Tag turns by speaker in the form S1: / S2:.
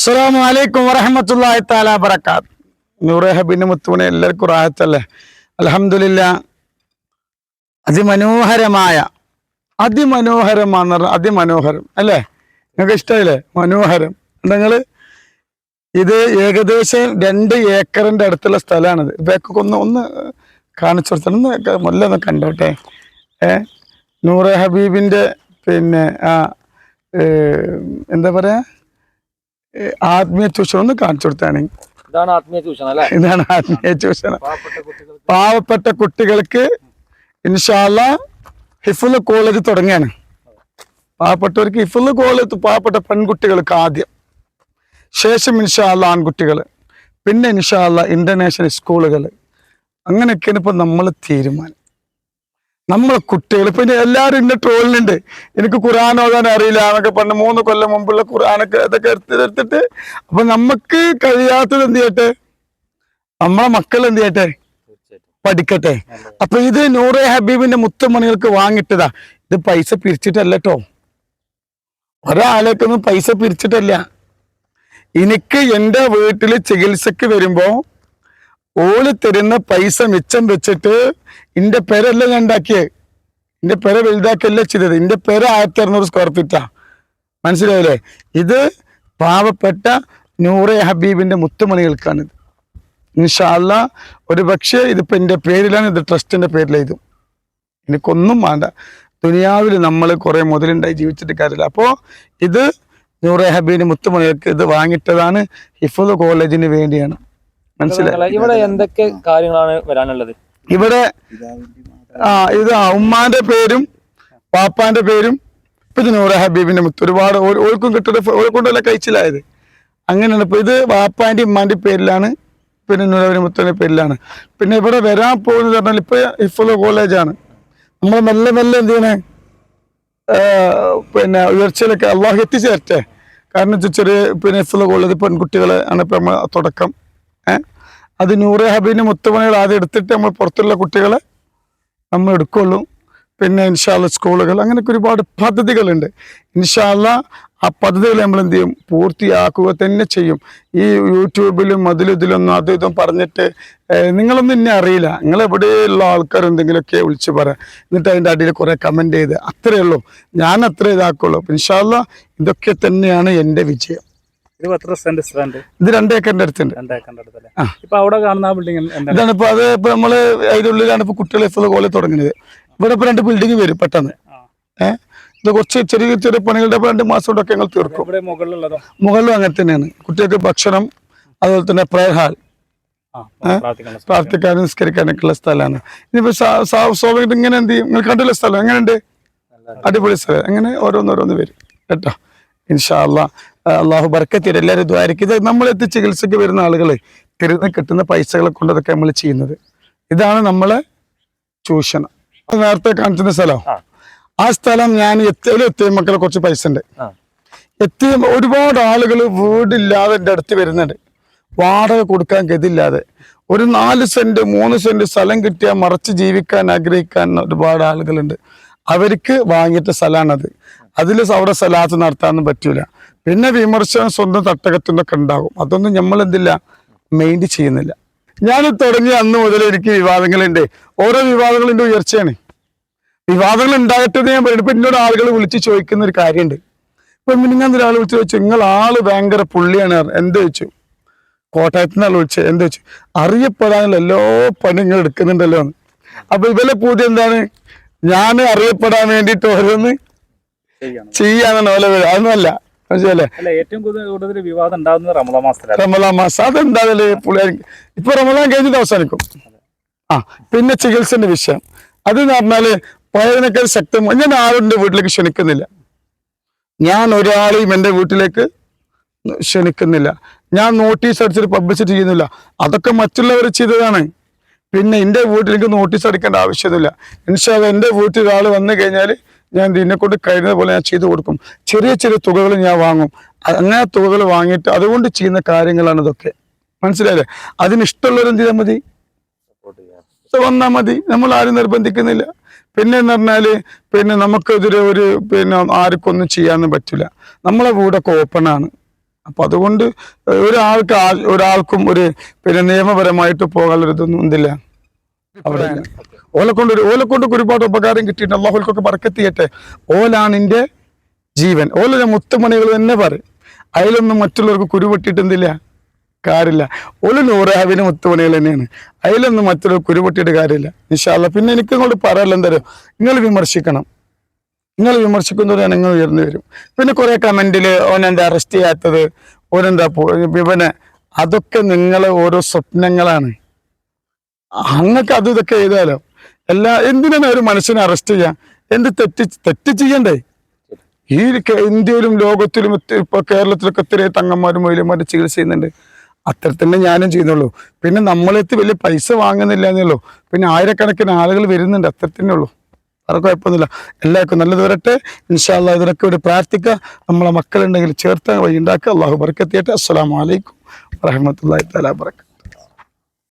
S1: അസ്സാം വലൈക്കും വറഹമത്തല്ലാഹി താല ബറക്കാത്ത് നൂറെ ഹബിന്റെ മുത്തുമണി എല്ലാവർക്കും റാഹത്തല്ലേ? അലഹമില്ല അതിമനോഹരമായ അതിമനോഹരമാന്ന് പറഞ്ഞാൽ അതിമനോഹരം അല്ലേ? നിങ്ങൾക്ക് ഇഷ്ടമായില്ലേ മനോഹരം. നിങ്ങൾ ഇത് ഏകദേശം രണ്ട് ഏക്കറിന്റെ അടുത്തുള്ള സ്ഥലമാണിത്. ഇപ്പൊ ഒന്ന് ഒന്ന് കാണിച്ചു കൊടുത്തു? ഒന്ന് മുല്ല കണ്ടോട്ടെ. ഏ? നൂറെ ഹബീബിന്റെ പിന്നെ ആ എന്താ പറയാ? ഏ, ആത്മീയ ചൂഷണം ഒന്ന് കാണിച്ചു കൊടുത്താണ്.
S2: ഇതാണ് ആത്മീയ ചൂഷണം അല്ലേ?
S1: ഇതാണ് ആത്മീയ ചൂഷണം.
S2: പാവപ്പെട്ട കുട്ടികൾക്ക്.
S1: പാവപ്പെട്ട കുട്ടികൾക്ക് ഇൻഷാല്ല ഹിഫുൽ കോളേജ് തുടങ്ങിയാണ് പാവപ്പെട്ടവർക്ക് ഹിഫുൽ കോളേജ് പാവപ്പെട്ട പെൺകുട്ടികൾക്ക് ആദ്യം. ശേഷം ഇൻഷാല്ല ആൺകുട്ടികൾ പിന്നെ ഇൻഷാല്ല ഇന്റർനാഷണൽ സ്കൂളുകൾ അങ്ങനെയൊക്കെയാണ് ഇപ്പൊ നമ്മൾ തീരുമാനം. നമ്മളെ കുട്ടികൾ പിന്നെ എല്ലാവരും ഇന്ന ട്രോളിനുണ്ട്. എനിക്ക് ഖുർആൻ ഓതാൻ അറിയില്ല എന്നൊക്കെ പറഞ്ഞ് മൂന്ന് കൊല്ലം മുമ്പുള്ള ഖുർആനൊക്കെ ഇതൊക്കെ എടുത്ത് എടുത്തിട്ട് അപ്പൊ നമുക്ക് കഴിയാത്തത് എന്ത് ചെയ്യട്ടെ? നമ്മളെ മക്കൾ എന്ത് ചെയ്യട്ടെ? പഠിക്കട്ടെ. അപ്പൊ ഇത് നൂറെ ഹബീബിന്റെ മുത്തുമണികൾക്ക് വാങ്ങിട്ടതാ. ഇത് പൈസ പിരിച്ചിട്ടല്ല കേട്ടോ ഒരാളേക്കൊന്നും പൈസ പിരിച്ചിട്ടല്ല. എനിക്ക് എന്റെ വീട്ടിൽ ചികിത്സക്ക് വരുമ്പോ ഓൾ തരുന്ന പൈസ മിച്ചം വെച്ചിട്ട് എന്റെ പേരല്ല ഞാൻ ഉണ്ടാക്കിയേ. ഇന്റെ പേര വലുതാക്കല്ല ചെയ്തത്. എന്റെ പേര ആയിരത്തി അറുന്നൂറ് സ്ക്വയർ ഫീറ്റാ മനസ്സിലായില്ലേ? ഇത് പാവപ്പെട്ട നൂറെ ഹബീബിന്റെ മുത്തുമണികൾക്കാണിത് ഇൻഷാല്ല ഒരു പക്ഷേ ഇതിപ്പോ എന്റെ പേരിലാണ് ഇത് ട്രസ്റ്റിന്റെ പേരിലെഴുതും എനിക്കൊന്നും വേണ്ട. ദുനിയാവിൽ നമ്മൾ കുറേ മുതലുണ്ടായി ജീവിച്ചിട്ട് കാര്യമില്ല. അപ്പോൾ ഇത് നൂറെ ഹബീബിന് മുത്തുമണികൾക്ക് ഇത് വാങ്ങിട്ടതാണ് ഹിഫുദ് കോളേജിന് വേണ്ടിയാണ്. മനസ്സിലായി.
S2: ഇവിടെ എന്തൊക്കെ കാര്യങ്ങളാണ് വരാനുള്ളത്?
S1: ഇവിടെ ആ ഇത് ഉമ്മാന്റെ പേരും പാപ്പാന്റെ പേരും പിന്നെ നൂറ ഹബീബിന്റെ മുത്ത്. ഒരുപാട് ഓർക്കും കിട്ടുന്ന ഓർക്കൊണ്ടല്ല കൊണ്ടല്ല കഴിച്ചിലായത് അങ്ങനെയാണ്. ഇപ്പൊ ഇത് വാപ്പാന്റെ ഉമ്മാന്റെ പേരിലാണ് പിന്നെ നൂറവിന്റെ മുത്തിന്റെ പേരിലാണ്. പിന്നെ ഇവിടെ വരാൻ പോകുന്നത് പറഞ്ഞാൽ ഇപ്പൊ ഇഫുള്ള കോളേജാണ്. നമ്മൾ മെല്ലെ മെല്ലെ എന്ത് ചെയ്യണേ? പിന്നെ ഉയർച്ചയിലൊക്കെ അള്ളാഹു എത്തിച്ചേരട്ടെ. കാരണം ചെറിയ പിന്നെ ഇഫ്ലോ കോളേജ് പെൺകുട്ടികളെ ആണ് ഇപ്പൊ നമ്മൾ തുടക്കം. അത് നൂറെ ഹബീന്റെ മുത്തുമണികൾ ആദ്യം എടുത്തിട്ട് നമ്മൾ പുറത്തുള്ള കുട്ടികളെ നമ്മൾ എടുക്കുള്ളൂ. പിന്നെ ഇൻഷാല്ല സ്കൂളുകൾ അങ്ങനെയൊക്കെ ഒരുപാട് പദ്ധതികളുണ്ട്. ഇൻഷാല്ല ആ പദ്ധതികൾ നമ്മൾ എന്ത് ചെയ്യും? പൂർത്തിയാക്കുക തന്നെ ചെയ്യും. ഈ യൂട്യൂബിലും അതിലും ഇതിലൊന്നും അതും ഇതും പറഞ്ഞിട്ട് നിങ്ങളൊന്നും ഇന്നെ അറിയില്ല. നിങ്ങൾ എവിടെയുള്ള ആൾക്കാർ എന്തെങ്കിലുമൊക്കെ വിളിച്ച് പറയാം എന്നിട്ട് അതിന്റെ അടിയിൽ കുറേ കമന്റ് ചെയ്ത് അത്രയേ ഉള്ളൂ. ഞാൻ അത്രേ ഇതാക്കുള്ളൂ. ഇൻഷാല്ല ഇതൊക്കെ തന്നെയാണ് എന്റെ വിജയം.
S3: ഇത് എത്ര സെന്റ് സ്ഥലമുണ്ട്
S1: ഇത് അടുത്തുണ്ട്.
S3: അടുത്തല്ലേ. ഇപ്പൊ അവിടെ കാണുന്ന ആ ബിൽഡിംഗ്
S1: ഇതാണ് ഇപ്പൊ അത് ഇപ്പൊ നമ്മൾ അതിന്റെ ഉള്ളിലാണ് ഇപ്പൊ കുട്ടികൾ എഫ് കോളേജ് തുടങ്ങുന്നത്. ഇവിടെ ഇപ്പൊ രണ്ട് ബിൽഡിംഗ് വരും പെട്ടെന്ന്.
S3: ആ.
S1: ഏഹ് ഇത് കുറച്ച് ചെറിയ ചെറിയ പണികളുടെ രണ്ട് മാസം കൊണ്ടൊക്കെ ഞങ്ങൾ തീർക്കും. മുകളിലും അങ്ങനെ തന്നെയാണ്. കുട്ടികൾക്ക് ഭക്ഷണം അതുപോലെ തന്നെ പ്രയർ ഹാൾ. പ്രാർത്ഥിക്കാനും നിസ്കരിക്കാനൊക്കെയുള്ള സ്ഥലമാണ്. ഇനിയിപ്പോ സ്വാഭാവികമായിട്ട് ഇങ്ങനെ എന്ത് ചെയ്യും? നിങ്ങൾ കണ്ടുള്ള സ്ഥലം എങ്ങനെയുണ്ട്? അടിപൊളി സ്ഥലം. അങ്ങനെ ഓരോന്നോരോന്ന് വരും. കേട്ടോ? ഇൻഷാ അല്ലാ അള്ളാഹു ബർക്കത്തിര എല്ലാവരും ദ്വാരിക്കും ഇത് നമ്മളെത്തി ചികിത്സയ്ക്ക് വരുന്ന ആളുകൾ തരുന്ന കിട്ടുന്ന പൈസകളെ കൊണ്ട് അതൊക്കെ നമ്മൾ ചെയ്യുന്നത്. ഇതാണ് നമ്മളെ ചൂഷണം. നേരത്തെ കാണിച്ചിരുന്ന സ്ഥലം.
S2: ആ.
S1: സ്ഥലം ഞാൻ എത്തിയാലും എത്തിയ മക്കളെ കുറച്ച് പൈസ ഉണ്ട്. എത്തിയ ഒരുപാട് ആളുകൾ വീടില്ലാതെ എന്റെ അടുത്ത് വരുന്നുണ്ട്. വാടക കൊടുക്കാൻ ഗതില്ലാതെ ഒരു നാല് സെന്റ് മൂന്ന് സെന്റ് സ്ഥലം കിട്ടിയാൽ മറച്ച് ജീവിക്കാൻ ആഗ്രഹിക്കാൻ ഒരുപാട് ആളുകളുണ്ട്. അവർക്ക് വാങ്ങിയിട്ട സ്ഥലമാണത് അതിൽ അവിടെ സലാത്ത് നടത്താനൊന്നും പറ്റൂല. പിന്നെ വിമർശനം സ്വന്തം തട്ടകത്തിനൊക്കെ ഉണ്ടാകും. അതൊന്നും നമ്മൾ എന്തില്ല? മെയിന്റ് ചെയ്യുന്നില്ല. ഞാൻ തുടങ്ങി അന്ന് മുതൽ എനിക്ക് വിവാദങ്ങളുണ്ട്. ഓരോ വിവാദങ്ങളുടെ ഉയർച്ചയാണ്. വിവാദങ്ങൾ ഉണ്ടായിട്ടെന്ന് ഞാൻ പറയുന്നത് ഇപ്പം എന്നോട് ആളുകൾ വിളിച്ച് ചോദിക്കുന്ന ഒരു കാര്യമുണ്ട്. ഇപ്പൊ മിനിങ്ങാന്ന് ഒരാൾ വിളിച്ച് ചോദിച്ചു നിങ്ങൾ ആൾ ഭയങ്കര പുള്ളിയാണ്. എന്ത് ചോദിച്ചു? കോട്ടയത്ത് നിന്നാൾ വിളിച്ചത്. എന്ത് വെച്ചു അറിയപ്പെടാനുള്ള എല്ലാ പണിയും നിങ്ങൾ എടുക്കുന്നുണ്ടല്ലോ എന്ന്. അപ്പൊ ഇവലെ പൂതി എന്താണ്? ഞാൻ അറിയപ്പെടാൻ വേണ്ടിയിട്ട് ഓരോന്ന് ചെയ്യാനാണ് ഓല അതൊന്നുമല്ല. മനസ്സിലല്ലേ
S3: ഏറ്റവും കൂടുതൽ കൂടുതൽ വിവാദം ഉണ്ടാകുന്നത് റമദാ മാസത്തിലാണ്.
S1: റമലാൻ മാസം. അതെന്തായാലും പുള്ളിയാരി ഇപ്പൊ റമലാൻ കഴിഞ്ഞിട്ട് അവസാനിക്കും. ആ പിന്നെ ചികിത്സന്റെ വിഷയം. അത് എന്ന് പറഞ്ഞാൽ പഴയതിനേക്കാൾ ശക്തം. ഞാൻ ആരും എന്റെ വീട്ടിലേക്ക് ക്ഷണിക്കുന്നില്ല. ഞാൻ ഒരാളെയും എന്റെ വീട്ടിലേക്ക് ക്ഷണിക്കുന്നില്ല. ഞാൻ നോട്ടീസ് അടിച്ചിട്ട് പബ്ലിസിറ്റി ചെയ്യുന്നില്ല. അതൊക്കെ മറ്റുള്ളവർ ചെയ്തതാണ്. പിന്നെ എന്റെ വീട്ടിലേക്ക് നോട്ടീസ് അടിക്കേണ്ട ആവശ്യമൊന്നുമില്ല ഇൻഷാല്ല എന്റെ വീട്ടിൽ ഒരാൾ വന്നു കഴിഞ്ഞാൽ ഞാൻ ഇതിനെ കൊണ്ട് കഴിയുന്നത് പോലെ ഞാൻ ചെയ്തു കൊടുക്കും. ചെറിയ ചെറിയ തുകകൾ ഞാൻ വാങ്ങും. അങ്ങനെ തുകകൾ വാങ്ങിയിട്ട് അതുകൊണ്ട് ചെയ്യുന്ന കാര്യങ്ങളാണ് ഇതൊക്കെ. മനസ്സിലായില്ലേ? അതിന് ഇഷ്ടമുള്ളവരെന്ത് ചെയ്താൽ മതി? വന്നാൽ മതി. നമ്മൾ ആരും നിർബന്ധിക്കുന്നില്ല. പിന്നെ എന്ന് പറഞ്ഞാൽ പിന്നെ നമുക്കെതിരെ ഒരു പിന്നെ ആർക്കൊന്നും ചെയ്യാനൊന്നും പറ്റില്ല നമ്മളെ വീടൊക്കെ ഓപ്പൺ ആണ്. അപ്പൊ അതുകൊണ്ട് ഒരാൾക്ക് ഒരാൾക്കും ഒരു പിന്നെ നിയമപരമായിട്ട് പോകാനുള്ള ഇതൊന്നും എന്തില്ല അവിടെ ഓലക്കൊണ്ട് കൊണ്ട് ഒരുപാട് ഉപകാരം കിട്ടിയിട്ടുണ്ട്. അള്ളാഹുൽക്കൊക്കെ പറക്കത്തിയട്ടെ ഓലാണ് എന്റെ ജീവൻ. ഓലെ മുത്തുമണികൾ തന്നെ പറ. അതിലൊന്നും മറ്റുള്ളവർക്ക് കുരുപൊട്ടിയിട്ട് എന്തില്ല? കാര്യമില്ല. ഒരു നൂറാവിന് മുത്തുമണികൾ തന്നെയാണ്. അതിലൊന്നും മറ്റുള്ളവർ കുരുപൊട്ടിയിട്ട് കാര്യമില്ല. നിഷാല്ല പിന്നെ എനിക്ക് ഇങ്ങോട്ട് പറയാനുള്ള എന്തായാലും നിങ്ങൾ വിമർശിക്കണം. നിങ്ങൾ വിമർശിക്കുന്നവരെ നിങ്ങൾ ഉയർന്നു വരും. പിന്നെ കുറെ കമന്റിൽ ഓനെന്താ അറസ്റ്റ് ചെയ്യാത്തത്? ഓനെന്താ പോ- അതൊക്കെ നിങ്ങളെ ഓരോ സ്വപ്നങ്ങളാണ്. അങ്ങക്ക് അത് ഇതൊക്കെ ചെയ്താലോ എല്ലാ എന്തിനാണ് ഒരു മനുഷ്യനെ അറസ്റ്റ് ചെയ്യാ? എന്ത് തെറ്റ് തെറ്റ് ചെയ്യണ്ടേ? ഈ ഇന്ത്യയിലും ലോകത്തിലും ഇപ്പൊ കേരളത്തിലൊക്കെ ഒത്തിരി തങ്ങന്മാരും മൊയിലന്മാരും ചികിത്സ ചെയ്യുന്നുണ്ട്. അത്തരത്തന്നെ ഞാനും ചെയ്യുന്നുള്ളൂ. പിന്നെ നമ്മളെത്തി വലിയ പൈസ വാങ്ങുന്നില്ല എന്നുള്ളൂ പിന്നെ ആയിരക്കണക്കിന് ആളുകൾ വരുന്നുണ്ട് അത്തരത്തിനേ ഉള്ളൂ. വേറെ കുഴപ്പമൊന്നുമില്ല. എല്ലാവർക്കും നല്ലത് വരട്ടെ. ഇൻഷാല്ല ഇതിനൊക്കെ ഒരു പ്രാർത്ഥിക്കുക. നമ്മളെ മക്കളുണ്ടെങ്കിൽ ചേർത്ത് വഴി ഉണ്ടാക്കുക അള്ളാഹു ബർക്കെത്തിയിട്ട് അസ്സാം വലൈക്കും വറഹമത്തല്ലാ തആല ബറക്കാത്തു